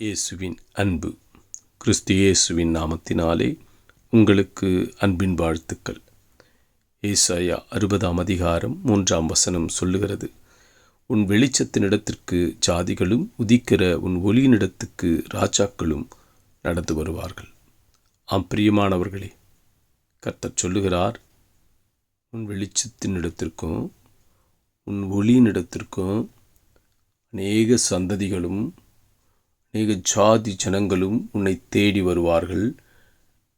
இயேசுவின் அன்பு. கிறிஸ்து இயேசுவின் நாமத்தினாலே உங்களுக்கு அன்பின் வாழ்த்துக்கள். ஏசாயா அறுபதாம் அதிகாரம் மூன்றாம் வசனம் சொல்லுகிறது உன் வெளிச்சத்தினிடத்திற்கு ஜாதிகளும் உதிக்கிற உன் ஒளியினிடத்துக்கு ராஜாக்களும் நடந்து வருவார்கள். ஆம் பிரியமானவர்களே கர்த்தர் சொல்லுகிறார் உன் வெளிச்சத்தினிடத்திற்கும் உன் ஒளியினிடத்திற்கும் அநேக சந்ததிகளும் அநேக ஜாதி ஜனங்களும் உன்னை தேடி வருவார்கள்.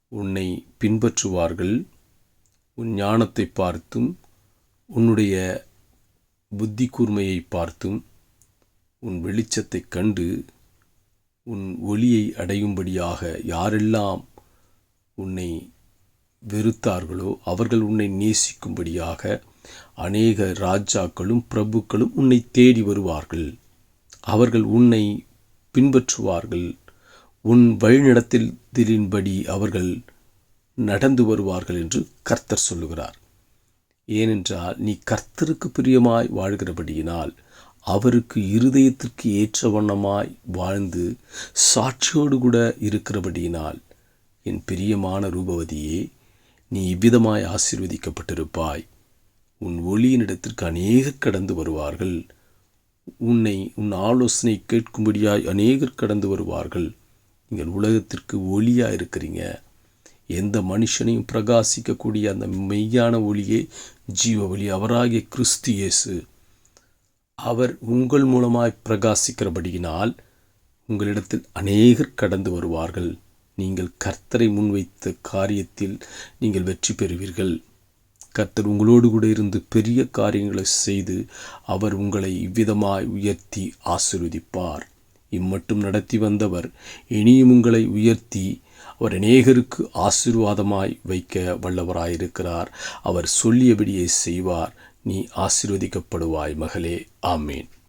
உன்னை பின்பற்றுவார்கள். உன் ஞானத்தை பார்த்தும் உன்னுடைய புத்தி கூர்மையை பார்த்தும் உன் வெளிச்சத்தைக் கண்டு உன் ஒளியை அடையும்படியாக யாரெல்லாம் உன்னை வெறுத்தார்களோ அவர்கள் உன்னை நேசிக்கும்படியாக அநேக ராஜாக்களும் பிரபுக்களும் உன்னை தேடி வருவார்கள். அவர்கள் உன்னை பின்பற்றுவார்கள். உன் வழிநடத்தலின்படி அவர்கள் நடந்து வருவார்கள் என்று கர்த்தர் சொல்லுகிறார். ஏனென்றால் நீ கர்த்தருக்கு பிரியமாய் வாழ்கிறபடியினால் அவருக்கு இருதயத்திற்கு ஏற்ற வண்ணமாய் வாழ்ந்து சாட்சியோடு கூட இருக்கிறபடியினால் என் பிரியமான ரூபவதியே நீ இவ்விதமாய் ஆசீர்வதிக்கப்பட்டிருப்பாய். உன் ஒளியினிடத்திற்கு அநேக கடந்து வருவார்கள். உன்னை உன் ஆலோசனை கேட்கும்படியாய் அநேகர் கடந்து வருவார்கள். நீங்கள் உலகத்திற்கு ஒளியாக இருக்கிறீங்க எந்த மனுஷனையும் பிரகாசிக்கக்கூடிய அந்த மெய்யான ஒளியே ஜீவ ஒளி அவராகிய கிறிஸ்து இயேசு. அவர் உங்கள் மூலமாய் பிரகாசிக்கிறபடியினால் உங்களிடத்தில் அநேகர் கடந்து வருவார்கள். நீங்கள் கர்த்தரை முன்வைத்த காரியத்தில் நீங்கள் வெற்றி பெறுவீர்கள். கர்த்தர் உங்களோடு கூட இருந்து பெரிய காரியங்களை செய்து அவர் உங்களை இவ்விதமாய் உயர்த்தி ஆசிர்வதிப்பார். இம்மட்டும் நடத்தி வந்தவர் இனியும் உங்களை உயர்த்தி அவர் அநேகருக்கு ஆசீர்வாதமாய் வைக்க வல்லவராயிருக்கிறார். அவர் சொல்லியபடியே செய்வார். நீ ஆசீர்வதிக்கப்படுவாய் மகளே. ஆமேன்.